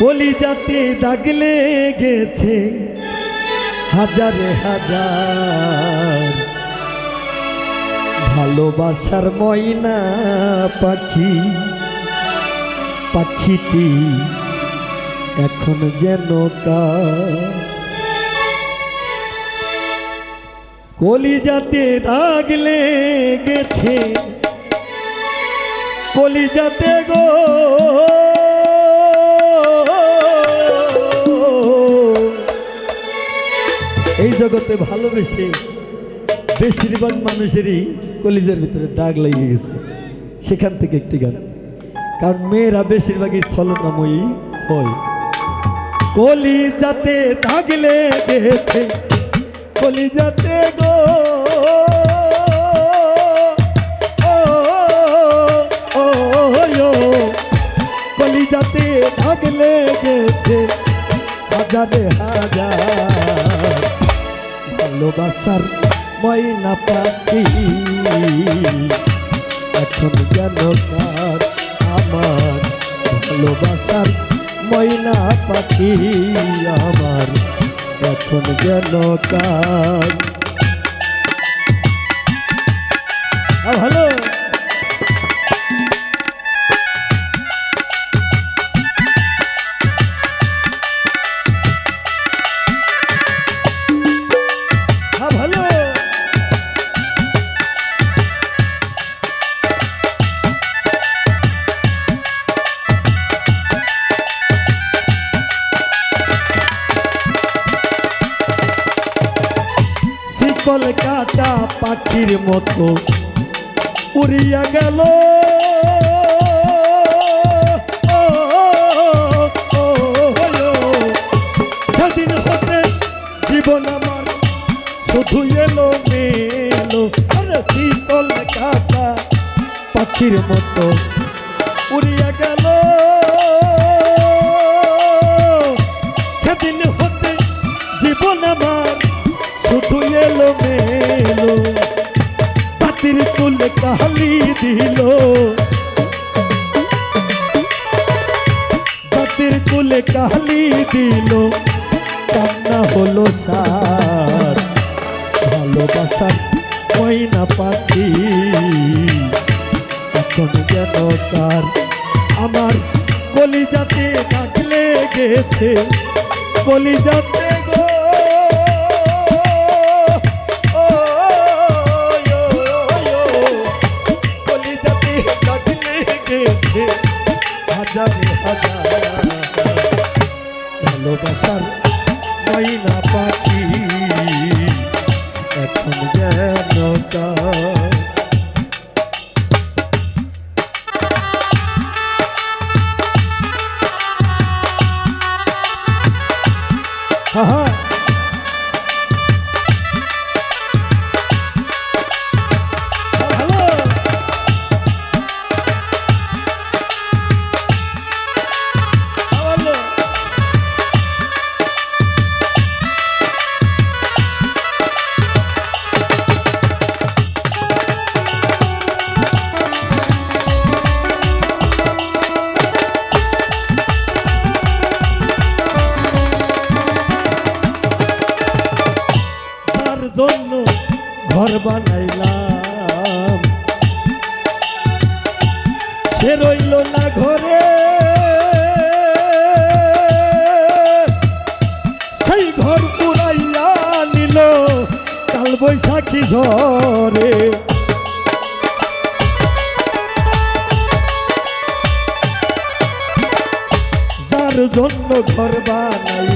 কলিজাতে দাগলে গেছে হাজারে হাজার। ভালোবাসার ময়না পাখি, পাখিটি এখন যেন কলিজাতে দাগলে গেছে, কলিজাতে গো জগতে ভালোবেসে বেশিরভাগ মানুষেরই কলিজার ভিতরে দাগ লেগে গেছে। সেখান থেকে একটি গান। কারণ মেয়েরা বেশিরভাগই ছলনাময়ী হয়। কলিজাতে দাগ লেগেছে। কলিজাতে গো। ও, ও, ও, কলিজাতে দাগ লেগেছে। হাজার ভালোবাসার ময়না পাখি। এখন যেন তার আমার ভালোবাসার ময়না পাখি আমার। এখন যেন তার আ, শিকল কাটা পাখির মতো। উড়িয়া গেল। সেদিন হতে জীবন আমার শুধু এলো মেলো। আরে শীতল কাটা পাখির মতো। দিল পাতির কুলে কালি দিল। কান্না হলো সার। ভালোবাসার ময়না পাখি। এখন যেন কার আমার কলিজাতে গেছে কলিজাতে জন্য ঘর বানাইলাম। সে রইল না ঘরে। সেই ঘর পুরাইয়া নিল কাল বৈশাখী ঝরে জন্য ঘর বানাইলাম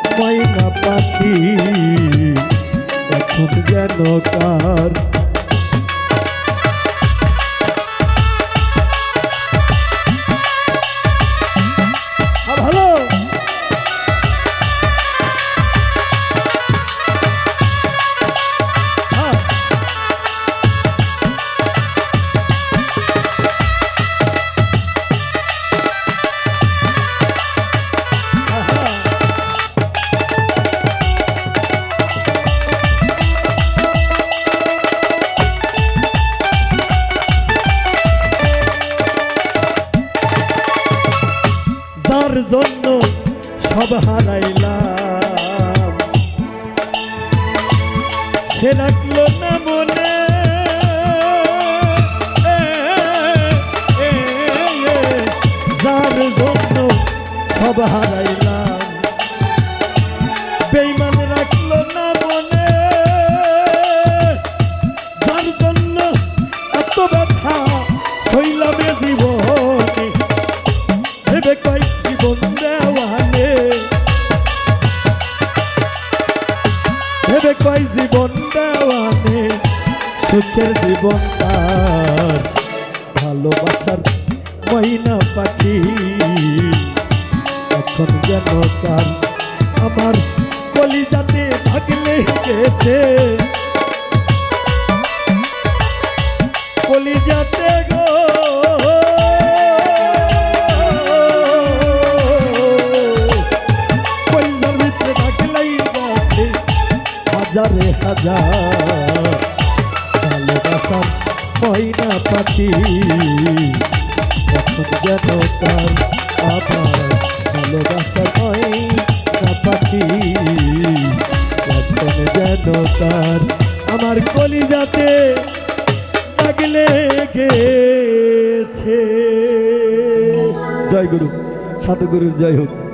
ময়না পাখি এখন যেন কার যার জন্য সব হারাইলাম। সে রাখল সুখের জীবন তার। ভালোবাসার মহিনা পাখি এখন যেন তার আমার কলিজাতে ভাগলে গেছে। কলিজাতে গো। হাজারে হাজার। ভালোবাসার ময়না পাখি। এখন যেন তার আমার ভালোবাসার ময়না পাখি। এখন যেন তার আমার কলিজাতে লাগলে গেছে। জয় গুরু সাধু গুরুর জয় হোক।